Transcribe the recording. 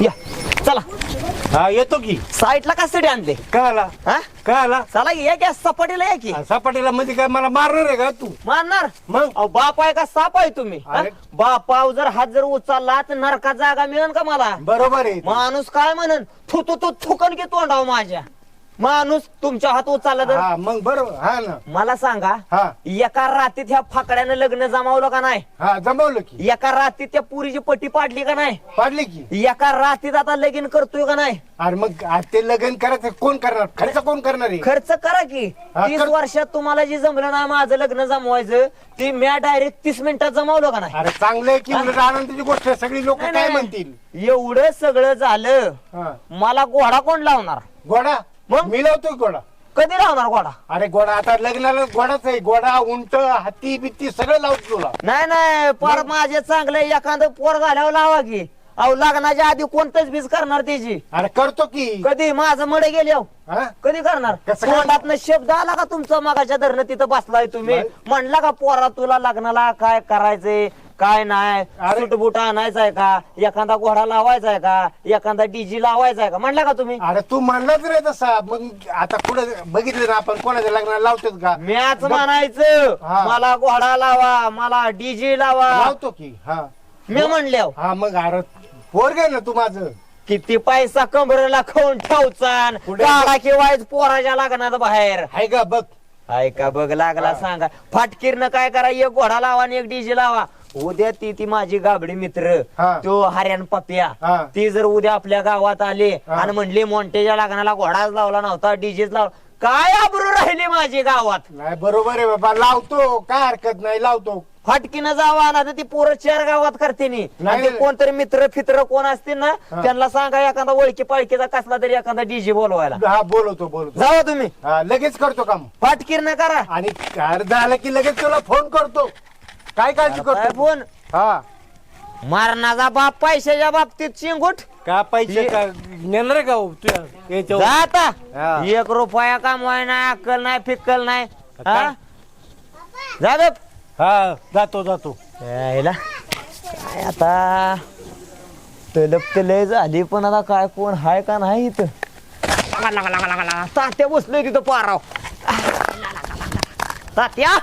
या. चला. हा येतो की. साईडला कशासाठी आणले? काय आला हा? काय आला चला या की सपाटीला या. की सपाटीला मध्ये काय मला मारणार आहे का तू? मारणार? मग? अहो बाप आहे का साप आहे तुम्ही? हा? अरे. बापाव जर हात जर उचलला तर नरकात जागा मिळेल का मला? बरोबर आहे. माणूस काय म्हणन? थू तू तू थुकन की तोंडाव माझ्या. माणूस तुमच्या हात उचलला तर? हा मग बरोबर हा ना. मला सांगा हा. एका रात्रीत ह्या फाकड्यानं लग्न जमावलं का नाही? हा जमवलं की. एका रात्रीत त्या पुरीची पट्टी पाडली का नाही? पाडली की. एका रात्रीत आता लगीन करतोय का नाही? अरे मग ते लग्न करायचं कोण करणार? खर्च कोण करणार आहे? खर्च करा की. हा, तीस वर्षात तुम्हाला जे जमलं ना माझं लग्न जमवायचं ते मी डायरेक्ट तीस मिनिटात जमवलं का नाही? अरे चांगलं आहे की उलट आनंदाची गोष्ट आहे. सगळी लोक काय नाही. म्हणतील? एवढं सगळं झालं हा. मला घोडा कोण लावणार? घोडा? मग? मी लावतोय घोडा कधी लावणार घोडा अरे घोडा आता लग्नाला घोडाच आहे. घोडा उंट हत्ती बित्ती सगळं लावतो तुला. नाही नाही. पर माझे चांगलं एखादं पोर झाल्यावर लावा की. अहो लग्नाच्या आधी कोणतंच बीज करणार त्याची? अरे करतो की. कधी? माझं मडे गेले अहो. हा? कधी करणार? कसं काय? तोंडातनं शब्द आला का तुमचा? मगाच्या धरणं तिथं बसलाय तुम्ही. म्हणला का पोरा तुला लग्नाला काय करायचंय? काय नाही? अरे. सुटबुट आणायचाय का? एखादा घोडा लावायचा आहे का? एखादा डीजी लावायचा आहे का? म्हणला का तुम्ही? अरे तू म्हणलाच रे तसा. मग आता कुठं बघितलं ना आपण? कोणाच्या लग्नाला लावतोच का? मॅच म्हणायचं हा. मला घोडा लावा मला डीजे लावा. लावतो की हा. मी म्हणल्या हा मग अरे पोर गे ना तू माझं. किती पैसा कमरेला खाऊन ठेवचान? काढा किंवा पोराच्या लागणार बाहेर. हाय का? बघ. ऐका बघ लागला सांगा. फाटकीरनं काय करा? एक घोडा लावा आणि एक डीजे लावा. उद्या ती ती माझी गाबडी मित्र हा. तो हरियाण पप्या हा. ती जर उद्या आपल्या गावात आले हा. आणि म्हणले मोंटेच्या लग्नाला घोडाच लावला नव्हता डीजेच लावला काय आबरू राहिली माझी गावात नाही बरोबर आहे बाबा लावतो काय हरकत नाही लावतो फाटकीनं जावा ना तर ती पोरं चार गावात करते नी. आणि नाही, ते नाही. कोणतरी मित्र फित्र कोण असतील ना हा. त्यांना सांगा एखादा ओळखी पाळखीचा कसला तरी एखादा डीजे बोलवायला हा बोलवतो बोलवतो जावा तुम्ही हा लगेच करतो काम फाटकीर करा आणि कार झालं की लगेच तुला फोन करतो काय काळजी करतो फोन. हा. मारणाचा बाप पैशाच्या बाबतीत चिंगुट का पैसे का? नेणार का हो तुझ्या जा याच्यावर? आता. हा. एक रुपया कमवाय नाही अक्कल नाही फिक्कल नाही. हा? काय? जा. हा जातो जातो. यायला काय आता? तलप लय झाली पण आता काय कोण हाय का नाही इथं? लागा, लागा, लागा, लागा, लागा. तात्या बसलोय तिथं पाराव. तात्या.